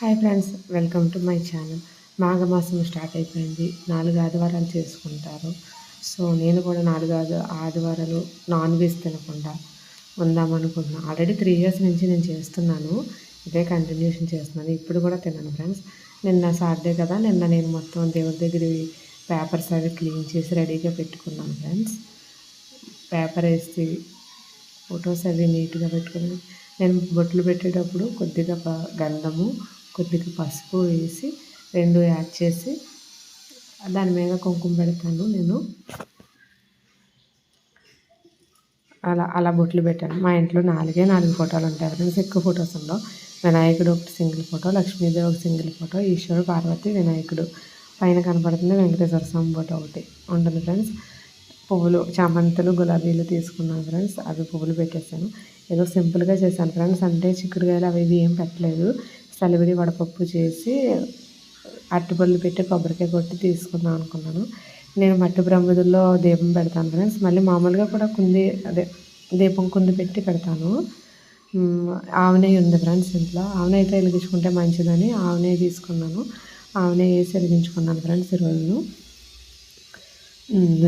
Hi friends welcome to my channel. మాఘమాసం start అయిపోయింది. నాలుగు ఆదివారాలు చేసుకుంటారు. సో నేను కూడా నాలుగు ఆదివారాలు నాన్ వెజ్ తినకుండా ఉందామనుకుంటున్నాను ఆల్రెడీ త్రీ ఇయర్స్ నుంచి నేను చేస్తున్నాను. ఇదే కంటిన్యూషన్ చేస్తున్నాను. ఇప్పుడు కూడా తిన్నాను ఫ్రెండ్స్. నిన్న సాటర్డే కదా నిన్న నేను మొత్తం దేవుడి దగ్గర పేపర్స్ అవి క్లీన్ చేసి రెడీగా పెట్టుకున్నాను ఫ్రెండ్స్. పేపర్ వేసి ఫొటోస్ అవి నీట్గా పెట్టుకున్నాను. నేను బొట్లు పెట్టేటప్పుడు కొద్దిగా గంధము కొద్దిగా పసుపు వేసి రెండు యాడ్ చేసి దాని మీద కుంకుమ పెడతాను నేను. అలా అలా బొట్లు పెట్టాను. మా ఇంట్లో నాలుగే నాలుగు ఫోటోలు ఉంటాయి. ఫ్రెండ్స్ ఎక్కువ ఫొటోస్ ఉండవు. వినాయకుడు ఒకటి సింగిల్ ఫోటో లక్ష్మీదేవి ఒక సింగిల్ ఫోటో ఈశ్వరుడు పార్వతి వినాయకుడు. పైన కనపడుతుంది వెంకటేశ్వర స్వామి ఫోటో ఒకటి. ఉంటుంది ఫ్రెండ్స్. పువ్వులు చామంతులు గులాబీలు తీసుకున్నాను ఫ్రెండ్స్. అవి పువ్వులు పెట్టేశాను. ఏదో సింపుల్గా చేశాను ఫ్రెండ్స్. అంటే చిక్కుడుకాయలు అవి ఇవి ఏం పెట్టలేదు. సలివిడి వడపప్పు చేసి అరటిపళ్ళు పెట్టి కొబ్బరికాయ కొట్టి తీసుకుందాం అనుకున్నాను. నేను మట్టి బ్రహ్మదుల్లో దీపం పెడతాను ఫ్రెండ్స్. మళ్ళీ మామూలుగా కూడా కుంది అదే దీపం కుంది పెట్టి పెడతాను. ఆవునెయ్యి ఉంది ఫ్రెండ్స్ ఇంట్లో. ఆవునెయ్యి అయితే వెలిగించుకుంటే మంచిదని ఆవునెయ్యి తీసుకున్నాను. ఆవునెయ్యి వేసి వెలిగించుకున్నాను ఫ్రెండ్స్ ఈరోజు.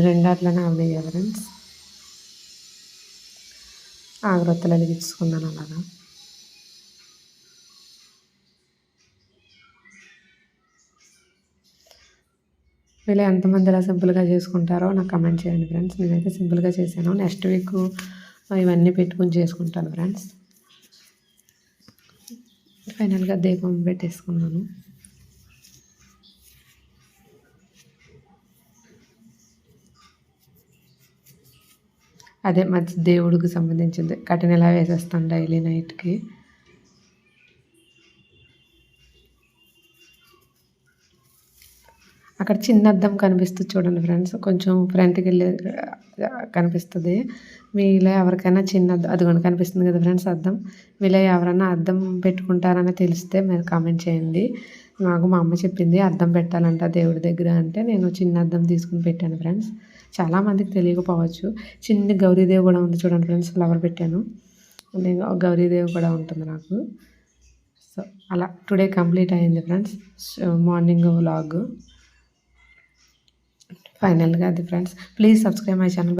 రెండాట్లోనే ఆవునెయ్యి ఫ్రెండ్స్. ఆగ్రత్తలు వెలిగించుకున్నాను అలాగా. వీళ్ళు ఎంతమంది ఇలా సింపుల్గా చేసుకుంటారో నాకు కమెంట్ చేయండి ఫ్రెండ్స్. నేనైతే సింపుల్గా చేశాను. నెక్స్ట్ వీక్ ఇవన్నీ పెట్టుకుని చేసుకుంటాను ఫ్రెండ్స్. ఫైనల్గా దీపం పెట్టేసుకున్నాను. అదే మంచి దేవుడికి సంబంధించింది. కఠినలా వేసేస్తాను డైలీ నైట్కి. అక్కడ చిన్న అద్దం కనిపిస్తుంది చూడండి ఫ్రెండ్స్. కొంచెం ఫ్రంట్కి వెళ్ళి కనిపిస్తుంది. మీలో ఎవరికైనా చిన్న అదిగోండి కనిపిస్తుంది కదా ఫ్రెండ్స్ అద్దం. మీలో ఎవరైనా అద్దం పెట్టుకుంటారని తెలిస్తే మీరు కామెంట్ చేయండి. నాకు మా అమ్మ చెప్పింది అద్దం పెట్టాలంట దేవుడి దగ్గర అంటే నేను చిన్న అద్దం తీసుకుని పెట్టాను ఫ్రెండ్స్. చాలామందికి తెలియకపోవచ్చు. చిన్న గౌరీదేవి కూడా ఉంది చూడండి ఫ్రెండ్స్ ఫ్లవర్ పెట్టాను. నేను గౌరీదేవి కూడా ఉంటుంది నాకు. సో అలా టుడే కంప్లీట్ అయింది ఫ్రెండ్స్. మార్నింగ్ వ్లాగ్ ఫైనల్గా అది friends. Please subscribe my channel.